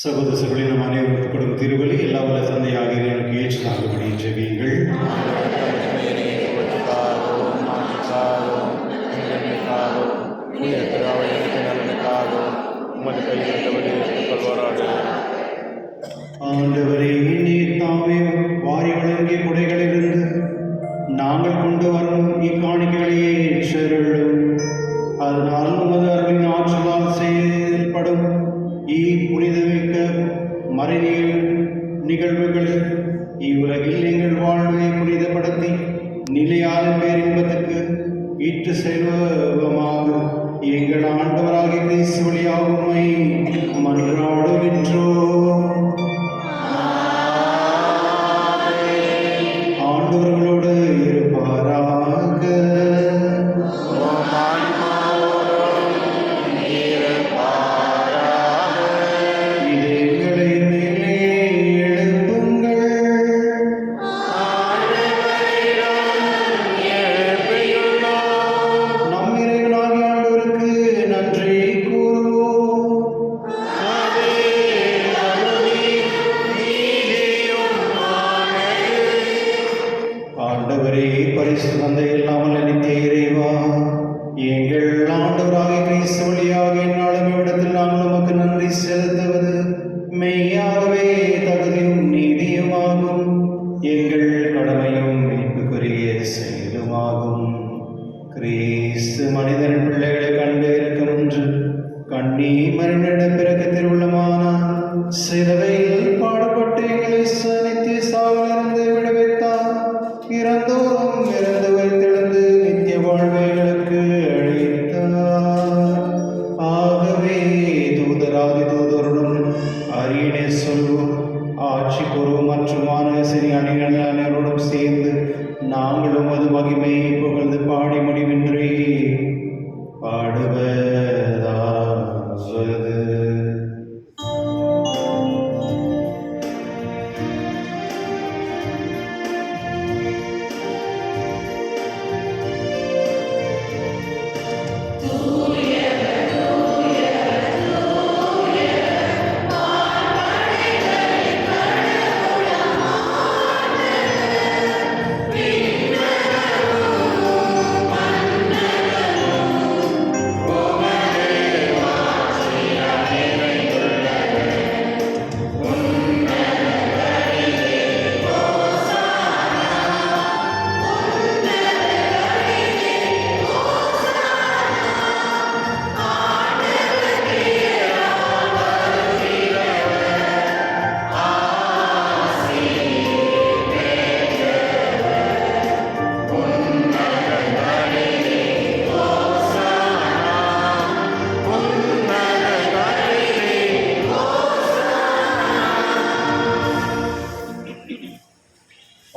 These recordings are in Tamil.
சகோதர சகோதரி நம் அனைவருக்கும் திருவலி எல்லா வல்ல தந்தையாக எனக்கு ஏற்று தாங்கும்படி ஜெபியுங்கள். കണ്ണീ മരണയുടെ പിരക്കത്തിലുള്ള മാന. സിലവയിൽ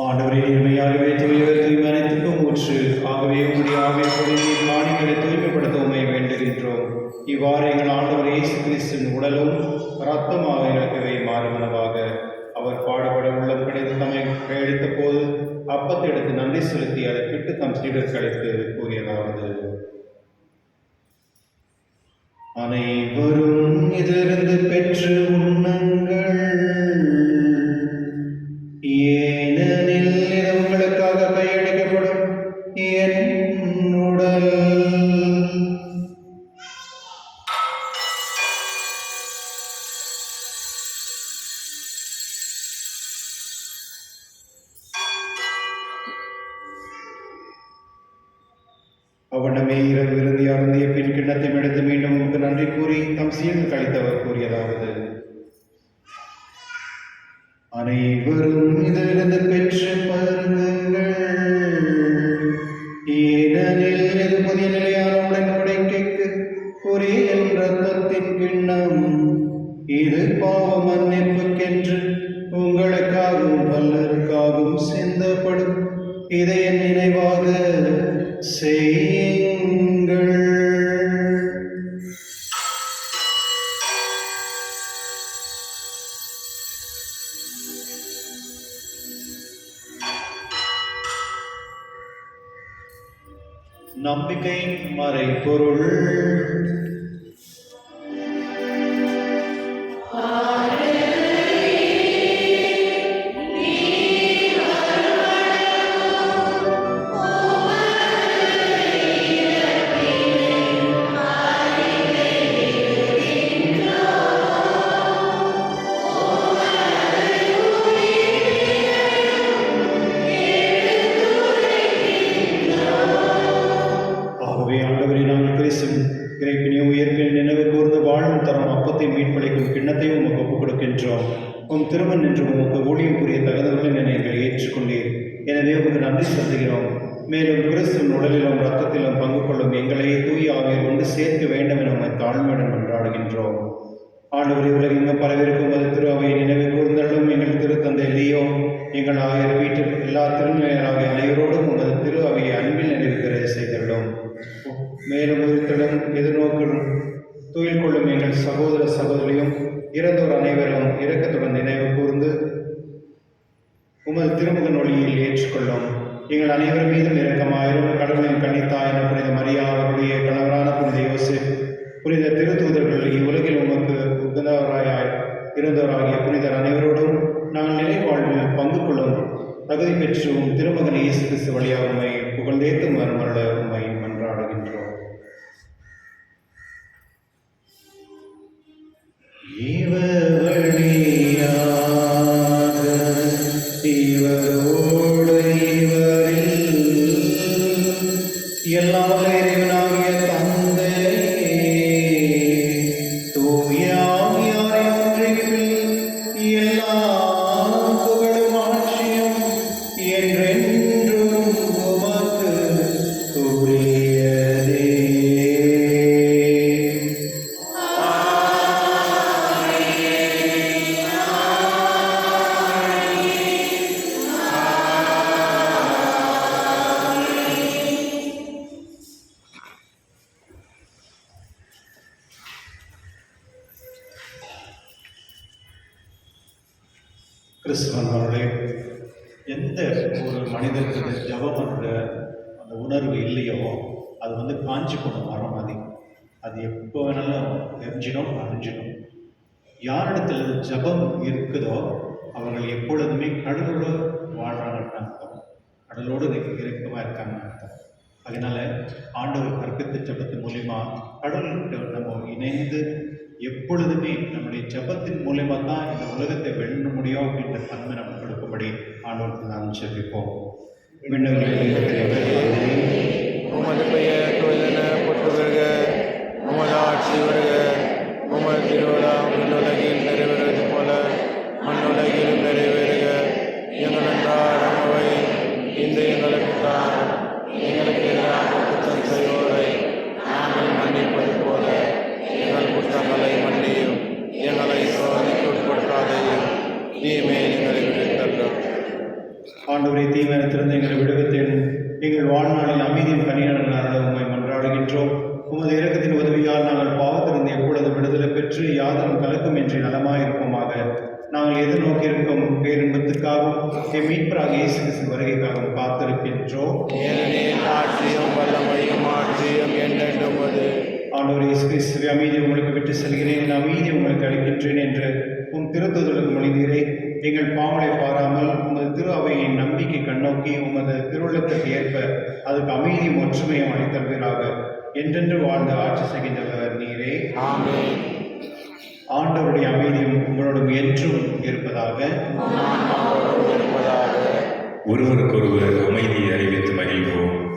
ஆண்டவரே நேர்மையாகவே தூயவர் தூய்மனத்துக்கு மூச்சு ஆகவே உங்களுடைய ஆமை பொருளியை காணிகளை தூய்மைப்படுத்த உண்மை வேண்டுகின்றோம். இவ்வாறு எங்கள் ஆண்டவர் இயேசு கிறிஸ்தின் உடலும் இரத்தமாக இழக்கவே மாறுமனவாக அவர் பாடுபட உள்ளம் கிடைத்து தம்மை கையெழுத்த போது அப்பத்தை எடுத்து நன்றி செலுத்தி அதை பிட்டு தம் சீடர்களுக்கு கூறியதாவது. அனைவரும் அவ்வண்ணமே இரவு இறுதி அருந்திய பின் கிண்ணத்தை எடுத்து மீண்டும் நன்றி கூறி தம் சீர்ந்து கழித்தவர் கூறியதாவது. அது வந்து காஞ்சி போன மரம் அது. அது எப்போ வேணாலும் எரிஞ்சிடும் அறிஞ்சிடும் யாரிடத்துல ஜபம் இருக்குதோ அவர்கள் எப்பொழுதுமே கடலோடு வாழ்றாங்கன்னு கடலோடு இறக்கமாக இருக்காங்க அர்த்தம் அதனால ஆண்டவர் கற்பித்த ஜபத்து மூலயமா கடவுள்கிட்ட நம்ம இணைந்து எப்பொழுதுமே நம்முடைய ஜபத்தின் மூலயமா தான் இந்த உலகத்தை வெல்ல முடியும் அப்படின்ற தன்மை நம்ம கொடுக்கும்படி ஆண்டவர்கள் நாம் செபிப்போம் விண்ணவர்களில் உமது பெயர் தொழிலென போட்டு வருக உமது ஆட்சி வருக உமது திருவிழா விண்ணுலகில் நிறைவேறுவது போல மண்ணுலகிலும் நிறைவேறுக. எங்கள் என்றார் அம்மாவை இந்த எங்களுக்கு தான் எங்களுக்கு எதிராக குற்றம் செய்வோரை நாங்கள் மன்னிப்பது போல எங்கள் குற்றங்களை மன்னியும். எங்களை சோதனைக்கு உட்படுத்தாதையும். தீமையை எங்களை விடுத்தோம் ஆண்டு தீவிரத்திலிருந்து எங்களை விடு ஒருவருக்கொருவர் அமைதியை அறிவித்து மகிழ்வோம்.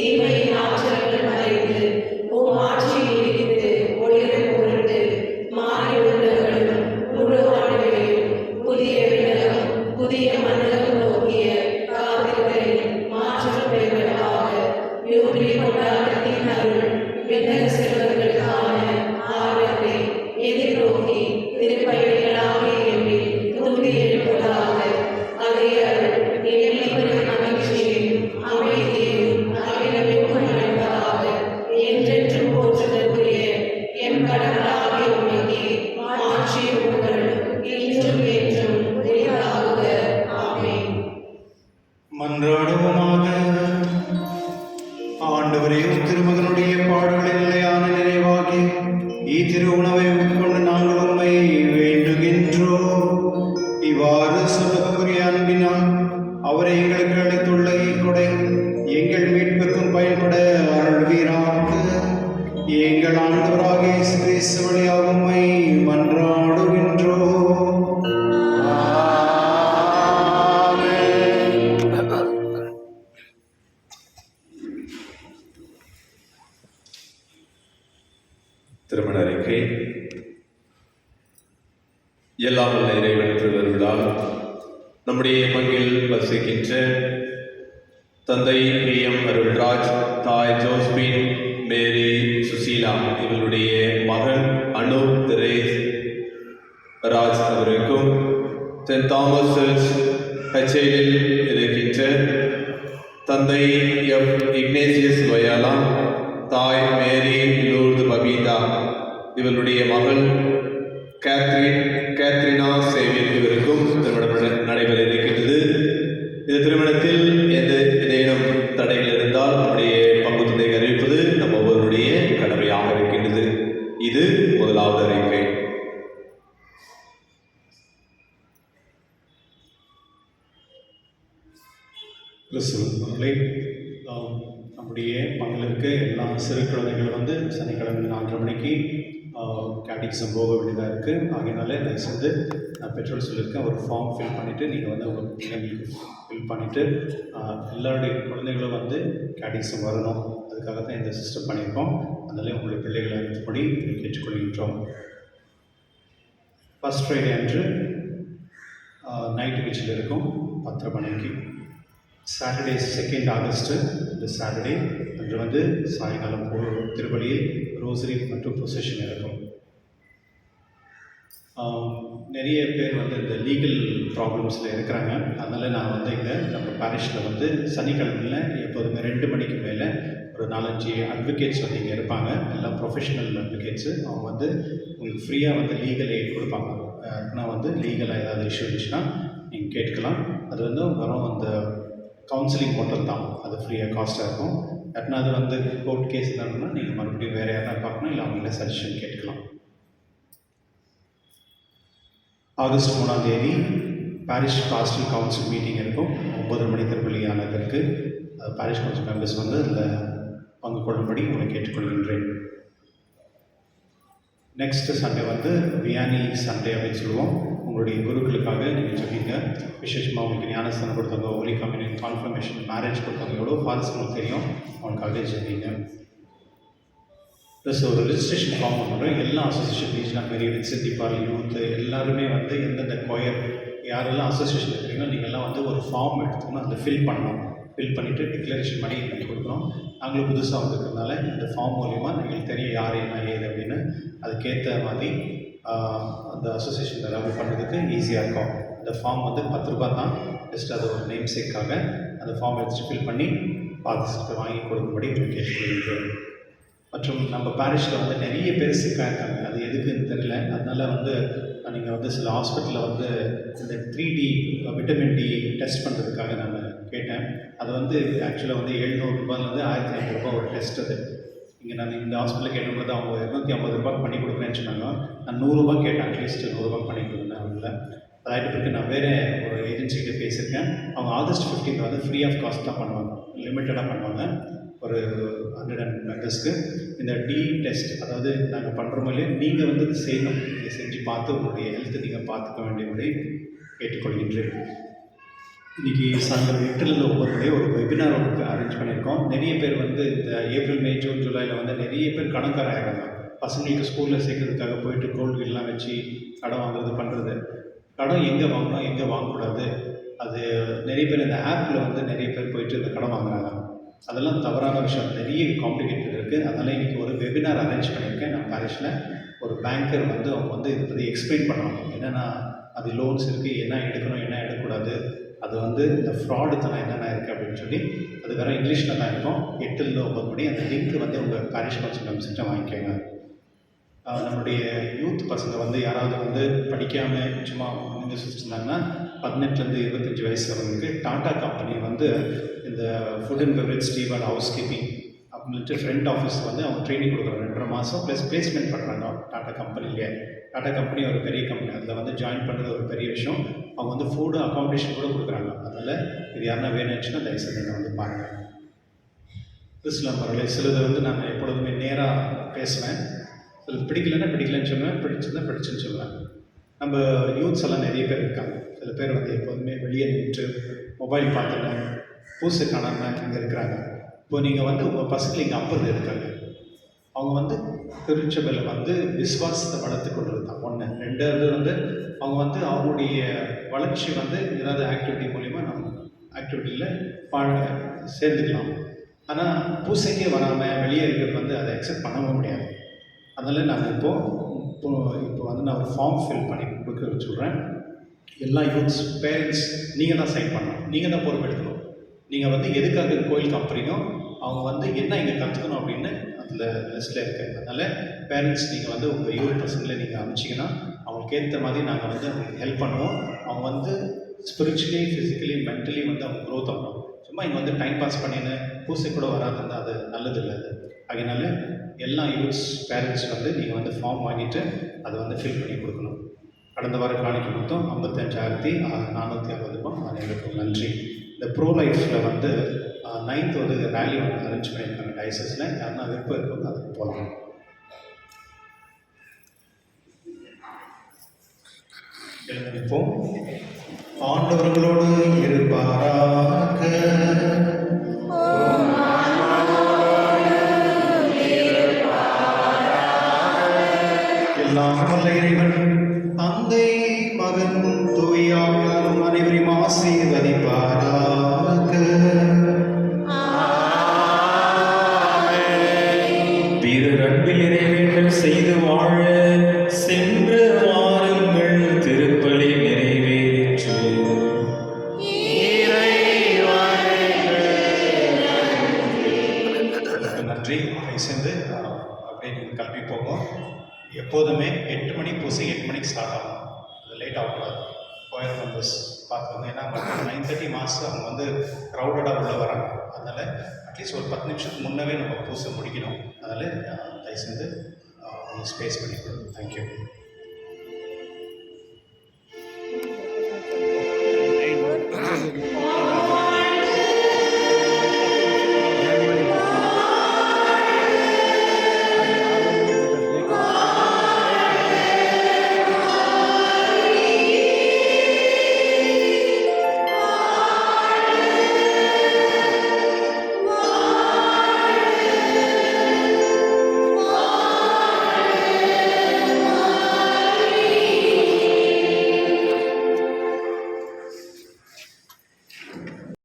Amen. વીજ રોવણ ராஜ் அவருக்கும் சென்ட் தாமஸ் சர்ச் ஹெச்ஐடில் இருக்கின்ற தந்தை எஃப் இக்னேசியஸ் வயாலா தாய் மேரி லூர்து பபீதா இவருடைய மகள் கேத்ரின் கேத்ரினா சேவியர் இவருக்கும் திருமணம் ஃபார்ம் ஃபில் பண்ணிவிட்டு நீங்கள் வந்து உங்கள் பிள்ளைங்களுக்கு ஃபில் பண்ணிவிட்டு எல்லாருடைய குழந்தைகளும் வந்து கேட்டிக்ஸம் வரணும். அதுக்காக தான் இந்த சிஸ்டம் பண்ணியிருக்கோம். அதனால உங்களுடைய பிள்ளைகளை அனுப்பபடி கேட்டுக்கொள்கின்றோம். ஃபஸ்ட் ஃப்ரைடே அன்று நைட்டு பீச்சில் இருக்கும். பத்தரை மணிக்கு. சாட்டர்டே செகண்ட் ஆகஸ்ட்டு இந்த சாட்டர்டே அன்று வந்து சாயங்காலம் போ திருப்பலியில் ரோசரி மற்றும் ப்ரொசஷன் இருக்கும். நிறைய பேர் வந்து இந்த லீகல் ப்ராப்ளம்ஸில் இருக்கிறாங்க. அதனால் நான் வந்து இங்கே நம்ம பாரிஷில் வந்து சனிக்கிழமையில் எப்போதுமே ரெண்டு மணிக்கு மேலே ஒரு நாலஞ்சு அட்வொகேட்ஸ் வந்து இங்கே இருப்பாங்க. எல்லாம் ப்ரொஃபஷனல் அட்வொகேட்ஸு அவங்க வந்து உங்களுக்கு ஃப்ரீயாக வந்து லீகல் எய்ட் கொடுப்பாங்க. யாருக்குன்னா வந்து லீகலாக ஏதாவது இஷ்யூ இருந்துச்சுன்னா நீங்கள் கேட்கலாம் அது வந்து வரும் அந்த கவுன்சிலிங் மட்டும் தான். அது ஃப்ரீயாக காஸ்ட்டாக இருக்கும். அப்படின்னா அது வந்து கோர்ட் கேஸ் இருந்தாங்கன்னா நீங்கள் மறுபடியும் வேறு யாராவது பார்க்கணும் இல்லை அவங்கள சஜஷன் கேட்கலாம் ஆகஸ்ட் மூணாம் தேதி பாரிஷ் காஸ்டல் கவுன்சில் மீட்டிங் இருக்கும். ஒன்பது வெளியானது இருக்குது பாரிஷ் கவுன்சில் மெம்பர்ஸ் வந்து அதில் பங்கு கொள்ளும்படி உங்களை கேட்டுக்கொள்கின்றேன். நெக்ஸ்ட்டு சண்டே வந்து வியானி சண்டே அப்படின்னு சொல்லுவோம். உங்களுடைய குருக்களுக்காக நீங்கள் சொல்லிங்க விசேஷமாக உங்களுக்கு ஞானஸ்தானம் கொடுத்தவங்க ஒலி கம்யூனியன் கான்ஃபர்மேஷன் மேரேஜ் கொடுத்தவங்க எவ்வளோ ஃபாதர்ஸ் உங்களுக்கு தெரியும்? அவங்களுக்காக சொல்லிங்க ப்ளஸ் ஒரு ரிஜிஸ்ட்ரேஷன் ஃபார்ம் பண்ணுறோம் எல்லா அசோசியேஷன் ரீஜனா பெரிய சித்திபால் யூத் எல்லாருமே வந்து எந்தெந்த கொயர் யாரெல்லாம் அசோசியேஷன் இருக்கிறீங்களோ நீங்கள்லாம் வந்து ஒரு ஃபார்ம் எடுத்துக்கணும். அதில் ஃபில் பண்ணணும். ஃபில் பண்ணிவிட்டு டிக்ளரேஷன் பண்ணி எங்களுக்கு கொடுக்குறோம் நாங்களும் புதுசாக வந்திருக்கிறதுனால இந்த ஃபார்ம் மூலிமா எங்களுக்கு தெரியும் யார் என்ன ஏது அப்படின்னு. அதுக்கேற்ற மாதிரி அந்த அசோசியேஷன் எல்லாமே பண்ணுறதுக்கு ஈஸியாக இருக்கும். இந்த ஃபார்ம் வந்து பத்து ரூபாய் தான். ஜஸ்ட் அது ஒரு நேம் சேக்காக அந்த ஃபார்ம் எடுத்துட்டு ஃபில் பண்ணி பார்த்து வாங்கி கொடுக்கும்படி உங்களுக்கு கேட்டுக்கொள்கிறேன். மற்றும் நம்ம பாரிஷில் வந்து நிறைய பேர் சிக்காக இருக்காங்க அது எதுக்குன்னு தெரியல. அதனால் வந்து நீங்கள் வந்து சில ஹாஸ்பிட்டலில் வந்து இந்த three D vitamin D test பண்ணுறதுக்காக நான் கேட்டேன். அது வந்து ஆக்சுவலாக வந்து எழுநூறுபாலேருந்து ஆயிரத்தி ஐநூறுரூபா ஒரு டெஸ்ட் அது. இங்கே நான் இந்த ஹாஸ்பிட்டலில் கேட்டபோது அவங்க இரநூத்தி ஐம்பது ரூபா பண்ணி கொடுக்குறேன்னு சொன்னாங்க. நான் நூறுரூபா கேட்டேன். அட்லீஸ்ட் நூறுரூபா பண்ணி கொடுக்குறேன் அவங்கள. அதாயிட்டு பிறகு நான் வேறு ஒரு ஏஜென்சிக்கிட்ட பேசியிருக்கேன். அவங்க ஆகஸ்ட் 15 வந்து ஃப்ரீ ஆஃப் காஸ்ட் தான் பண்ணுவாங்க. லிமிட்டடாக பண்ணுவாங்க. ஒரு ஹண்ட்ரட் அண்ட் மெம்பர்ஸ்க்கு இந்த டி டெஸ்ட் அதாவது நாங்கள் பண்ணுற மாதிரி நீங்கள் வந்து இது செய்யணும். இதை செஞ்சு பார்த்து உங்களுடைய ஹெல்த்தை நீங்கள் பார்த்துக்க வேண்டியபடி கேட்டுக்கொள்கின்றேன். இன்றைக்கி சாயந்தரம் எட்டுலேருந்து ஒவ்வொரு ஒரு வெபினார் ஒன்று அரேஞ்ச் பண்ணியிருக்கோம். நிறைய பேர் வந்து இந்த ஏப்ரல் மே ஜூன் ஜூலையில் வந்து நிறைய பேர் கடன்காராயிடுறாங்க பசங்களுக்கு ஸ்கூலில் சேர்க்கறதுக்காக போயிட்டு கோல்டுகள்லாம் வச்சு கடன் வாங்குறது பண்ணுறது கடன் எங்கே வாங்கணும் எங்கே வாங்கக்கூடாது? அது நிறைய பேர் இந்த ஆப்பில் வந்து நிறைய பேர் போயிட்டு இந்த கடன் வாங்குறாங்க. அதெல்லாம் தவறான விஷயம். நிறைய காம்ப்ளிகேட்டட் இருக்குது அதனால் இன்றைக்கி ஒரு வெபினார் அரேஞ்ச் பண்ணியிருக்கேன். நான் பாரிஷில் ஒரு பேங்கர் வந்து அவங்க வந்து இதை பற்றி எக்ஸ்பிளைன் பண்ணுவாங்க என்னென்னா அது லோன்ஸ் இருக்குது என்ன எடுக்கணும் என்ன எடுக்கக்கூடாது? அது வந்து இந்த ஃப்ராடுத்தனம் என்னென்ன இருக்குது அப்படின்னு சொல்லி அது வேறு இங்கிலீஷில் தான் இருக்கும். எட்டில் ஒம்பது மணி அந்த லிங்க் வந்து உங்கள் பாரிஷ் கவுன்சில் வெப்சைட்டை வாங்கிக்கோங்க. நம்மளுடைய யூத் பசங்க வந்து யாராவது வந்து படிக்காமல் சும்மா நின்று பதினெட்டுலேருந்து இருபத்தஞ்சி வயசு வரவங்களுக்கு டாட்டா கம்பெனி வந்து இந்த food and beverage steward housekeeping அப்படின்ட்டு ஃப்ரண்ட் ஆஃபீஸ் வந்து அவங்க ட்ரைனிங் கொடுக்குறாங்க ரெண்டரை மாதம் ப்ளஸ் பிளேஸ்மெண்ட் பண்ணுறாங்க டாடா கம்பெனிலேயே டாடா கம்பெனி ஒரு பெரிய கம்பெனி அதில் வந்து ஜாயின் பண்ணுறது ஒரு பெரிய விஷயம். அவங்க வந்து ஃபுட்டு அக்காமடேஷன் கூட கொடுக்குறாங்க. அதில் இது யாருன்னா வேணுச்சுன்னா தயவுசெய்து நீங்கள் வந்து பாருங்கள் கிறிஸ்லாம் பரவாயில்ல. சிலது வந்து நான் எப்பொழுதுமே நேராக பேசுவேன். சில பிடிக்கலன்னா பிடிக்கலன்னு சொல்லுவேன். பிடிச்சிருந்தா பிடிச்சுன்னு சொல்லுவேன். நம்ம யூத்ஸ் எல்லாம் நிறைய பேர் இருக்காங்க. சில பேர் வந்து எப்போதுமே வெளியே நின்று மொபைல் பார்த்துட்டு பூசை காணாமல் இங்கே இருக்கிறாங்க. இப்போ நீங்கள் வந்து உங்கள் பசங்களை இங்கே அப்பது இருக்காங்க அவங்க வந்து திருச்சபையில் வந்து விசுவாசத்தை வளர்த்து கொண்டு தான் ஒன்று ரெண்டாவது வந்து அவங்க வந்து அவங்களுடைய வளர்ச்சி வந்து ஏதாவது ஆக்டிவிட்டி மூலிமா நம்ம ஆக்டிவிட்டியில் பாட சேர்ந்துக்கலாம். ஆனால் பூசைக்கே வராமல் வெளியே இருக்கிறது வந்து அதை அக்செப்ட் பண்ணவும் முடியாது. அதனால் நான் இப்போது இப்போ இப்போ வந்து நான் ஒரு ஃபார்ம் ஃபில் பண்ணி கொடுக்க சொல்கிறேன் எல்லா யூத்ஸ் பேரண்ட்ஸ் நீங்கள் தான் சைன் பண்ணணும். நீங்கள் தான் பொறுப்பெடுக்கணும் நீங்கள் வந்து எதுக்காக கோயில் கோயிலுக்கு அனுப்புறீங்க அவங்க வந்து என்ன இங்கே கற்றுக்கணும் அப்படின்னு அதில் லிஸ்ட்டில் இருக்குது அதனால் பேரண்ட்ஸ் நீங்கள் வந்து உங்கள் யூத் பர்சனில் நீங்கள் அனுப்பிச்சிங்கன்னா அவங்களுக்கு ஏற்ற மாதிரி நாங்கள் வந்து அவங்களுக்கு ஹெல்ப் பண்ணுவோம். அவங்க வந்து ஸ்பிரிச்சுவலி ஃபிசிக்கலி மென்டலி வந்து அவங்க க்ரோத் ஆகணும். சும்மா இங்கே வந்து டைம் பாஸ் பண்ணின்னு பூசை கூட வராதுன்னு அது நல்லது இல்லை அது. அதனால எல்லா யூத்ஸ் பேரண்ட்ஸ் வந்து நீங்கள் வந்து ஃபார்ம் வாங்கிட்டு அதை வந்து ஃபில் பண்ணி கொடுக்கணும். கடந்த வாரம் காணிக்கு மொத்தம் ஐம்பத்தஞ்சாயிரத்தி நானூற்றி அறுபது ரூபாய். அனைவருக்கும் நன்றி. இந்த ப்ரோ லைஃப்பில் வந்து நைன்த் வந்து ரேலி ஒன்று அரேஞ்ச் பண்ணியிருக்காங்க டைசஸில் யாருன்னா விருப்பம் இருக்கவங்க அதுக்கு போகலாம். எழுந்திருப்போம். ஆண்டவர்களோடு இருப்பாராக. எல்லாம் வல்ல இறைவன். மெம்பர்ஸ் பார்த்துக்கோங்க ஏன்னா நைன் தேர்ட்டி மாஸ் அவங்க வந்து க்ரௌடடாக உள்ளே வராங்க. அதனால் அட்லீஸ்ட் ஒரு பத்து நிமிஷத்துக்கு முன்னவே நம்ம பூசை முடிக்கணும். அதனால் தயவு செஞ்சு ஸ்பேஸ் பண்ணி கொடுங்க தேங்க்யூ